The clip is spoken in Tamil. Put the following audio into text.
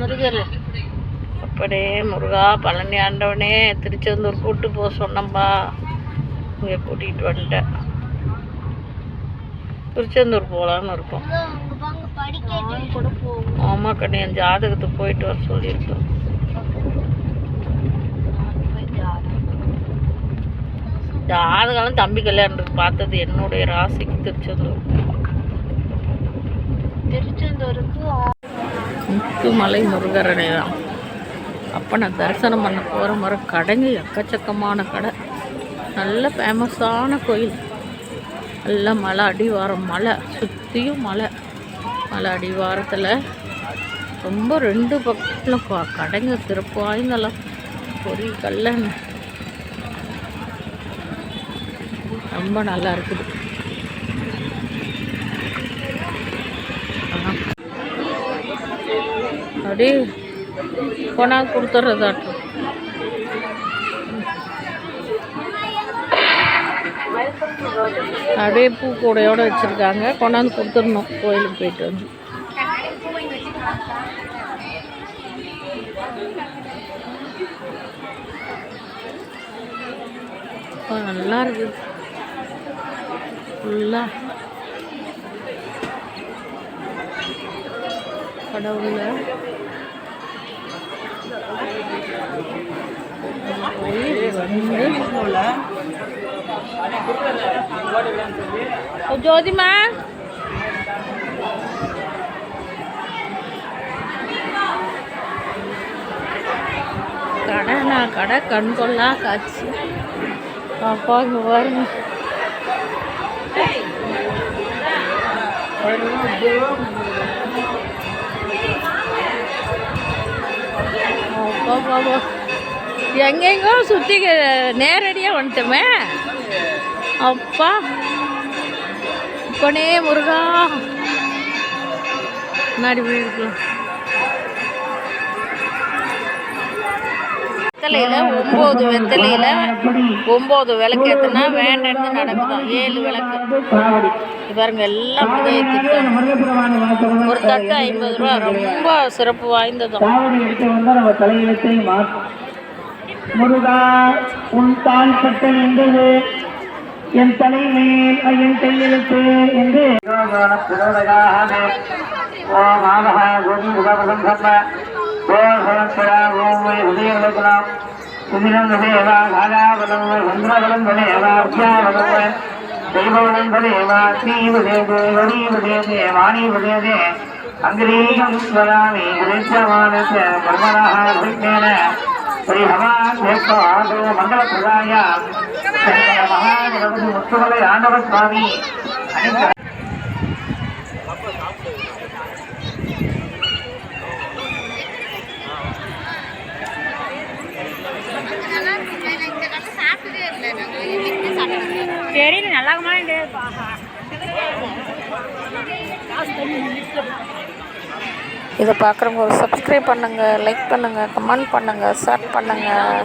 முருகர். அப்படியே முருகா பழனி ஆண்டவனே திருச்செந்தூர் கூட்டு போக சொன்னம்பா. இங்கே கூட்டிகிட்டு வந்துட்டேன். திருச்செந்தூர் போகலான்னு இருக்கோம். ஆமாம் கண்ணு என் ஜாதகத்துக்கு போயிட்டு வர சொல்லியிருக்கோம். ஜாதகம் தம்பி கல்யாணத்துக்கு பார்த்தது என்னுடைய ராசிக்கு திருச்செந்தூர். திருச்செந்தூருக்கு முத்துமலை முருகரனை தான் அப்போ நான் தரிசனம் பண்ண போகிற முறை கடைங்க எக்கச்சக்கமான கடை. நல்ல ஃபேமஸான கோயில். நல்ல மலை அடிவாரம் மலை. சுற்றியும் மலை. மலை அடிவாரத்தில் ரொம்ப ரெண்டு பக்கத்தில் கடைங்க சிறப்பு வாய்ந்தெல்லாம் பொறி கல்லன் ரொம்ப நல்லா இருக்குது. அப்படியே கொண்டாந்து கொடுத்துட்றதாட்டும் அப்படியே பூ கூடையோடு வச்சுருக்காங்க கொண்டாந்து கொடுத்துடணும் கோயிலுக்கு போயிட்டு வந்து நல்லா இருக்குது ஃபுல்லாக கடவுள. ஜோதிமா. கடை நான் கடை கண் கொள்ளா காட்சி. அப்பா இங்க பாருங்க. பாபா எங்கெங்கோ சுற்றி நேரடியாக வந்துட்டோமே. அப்பா. இப்போனே முருகா. முன்னாடி போயிருக்கலாம். வெத்தலையில் ஒம்பது வெத்தலையில் ஒம்பது விளக்கு ஏற்றுனா வேண்டது நடக்குதான். ஏழு விளக்கு. பாருங்க எல்லாம் அப்படிதான் ஏற்றிருக்காங்க ஒரு தட்டு ஐம்பது ரூபா ரொம்ப சிறப்பு வாய்ந்ததும். முருகா உன் தாள் சட்ட நின்றது. என் தலைமேல் என் கையெழுத்து என்று ஓம் ஆமஹ கோபி முகபதம் சம்ம ஓம் சுதிரம் ததேவா காலாபலம் சந்திரபலம் ததேவா அர்த்தியாபலம் தெய்வபலம் ததேவா ஸ்ரீபதேதே வரீபதேதே வாணிபதேதே அங்கிரீகம் வதாமி கிரீச்சமானச பர்மணः விக்னேன மகாகணபதி முத்துமலை ஆண்டவ சுவாமி அனைத்து தெரியல நல்லா இதை பார்க்குறவங்க ஒரு சப்ஸ்கிரைப் பண்ணுங்கள் லைக் பண்ணுங்கள் கமெண்ட் பண்ணுங்கள் ஷேர் பண்ணுங்கள்